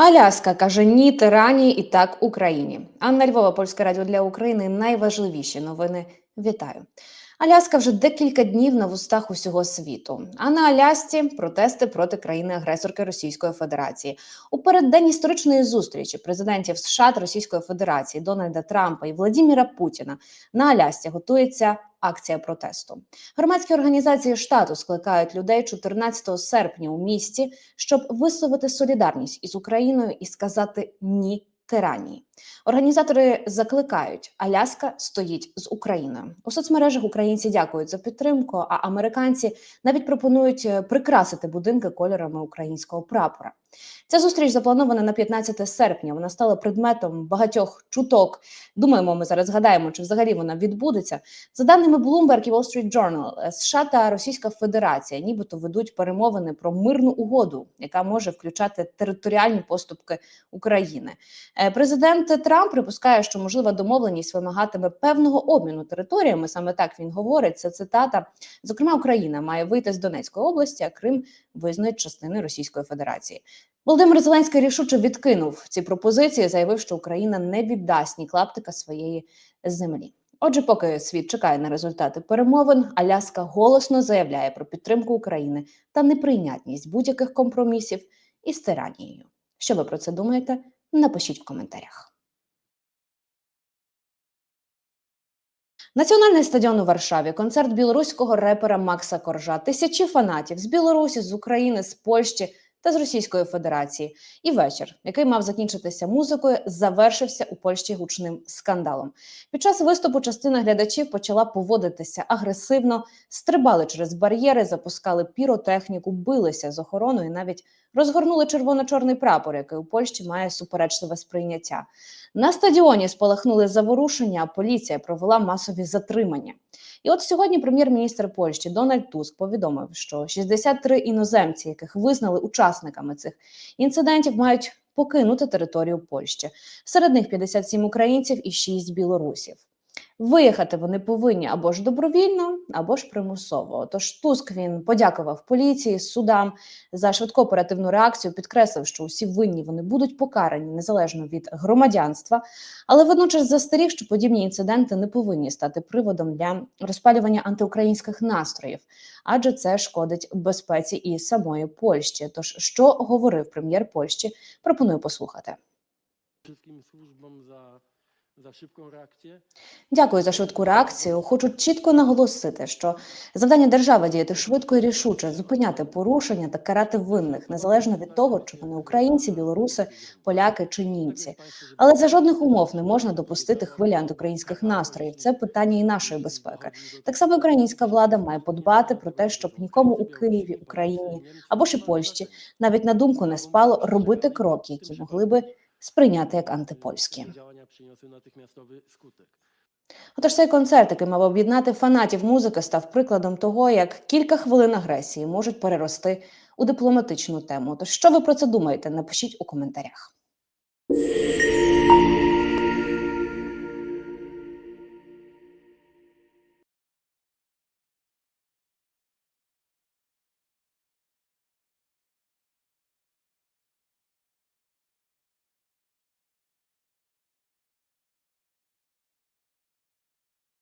Аляска каже ні тирані і так Україні. Анна Львова, Польське радіо для України. Найважливіші новини. Вітаю. Аляска вже декілька днів на вустах усього світу. А на Алясці протести проти країни-агресорки Російської Федерації. У переддень історичної зустрічі президентів США та Російської Федерації Дональда Трампа і Владіміра Путіна на Алясці готується акція протесту. Громадські організації штату скликають людей 14 серпня у місті, щоб висловити солідарність із Україною і сказати ні тиранії. Організатори закликають: Аляска стоїть з Україною. У соцмережах українці дякують за підтримку, а американці навіть пропонують е, прикрасити будинки кольорами українського прапора. Ця зустріч запланована на 15 серпня. Вона стала предметом багатьох чуток. Думаємо, ми зараз згадаємо, чи взагалі вона відбудеться. За даними Bloomberg і Wall Street Journal, е, США та Російська Федерація нібито ведуть перемовини про мирну угоду, яка може включати територіальні поступки України. Е, Президент Трамп припускає, що можлива домовленість вимагатиме певного обміну територіями. Саме так він говорить. Це цитата. Зокрема, Україна має вийти з Донецької області, а Крим визнають частиною Російської Федерації. Володимир Зеленський рішуче відкинув ці пропозиції, заявив, що Україна не віддасть ні клаптика своєї землі. Отже, поки світ чекає на результати перемовин, Аляска голосно заявляє про підтримку України та неприйнятність будь-яких компромісів із тиранією. Що ви про це думаєте? Напишіть в коментарях. Національний стадіон у Варшаві, концерт білоруського репера Макса Коржа, тисячі фанатів з Білорусі, з України, з Польщі та з Російської Федерації. І вечір, який мав закінчитися музикою, завершився у Польщі гучним скандалом. Під час виступу частина глядачів почала поводитися агресивно, стрибали через бар'єри, запускали піротехніку, билися з охороною, навіть розгорнули червоно-чорний прапор, який у Польщі має суперечливе сприйняття. На стадіоні спалахнули заворушення, а поліція провела масові затримання. І от сьогодні прем'єр-міністр Польщі Дональд Туск повідомив, що 63 іноземці, яких визнали учасниками цих інцидентів, мають покинути територію Польщі. Серед них 57 українців і 6 білорусів. Виїхати вони повинні або ж добровільно, або ж примусово. Тож Туск він подякував поліції, судам за швидку оперативну реакцію, підкреслив, що усі винні вони будуть покарані незалежно від громадянства, але водночас застеріг, що подібні інциденти не повинні стати приводом для розпалювання антиукраїнських настроїв, адже це шкодить безпеці і самої Польщі. Тож, що говорив прем'єр Польщі, пропоную послухати. wszystkim służbom za, za szybką reakcję. Дякую за швидку реакцію. Хочу чітко наголосити, що завдання держави діяти швидко і рішуче, зупиняти порушення та карати винних, незалежно від того, чи вони українці, білоруси, поляки чи німці. Але за жодних умов не можна допустити хвилі антиукраїнських настроїв. Це питання і нашої безпеки. Так само українська влада має подбати про те, щоб нікому у Києві, Україні або і Польщі навіть на думку не спало робити кроки, які могли би сприйняти як антипольські. Отож, цей концерт, який мав об'єднати фанатів музики, став прикладом того, як кілька хвилин агресії можуть перерости у дипломатичну тему. Тож, що ви про це думаєте? Напишіть у коментарях.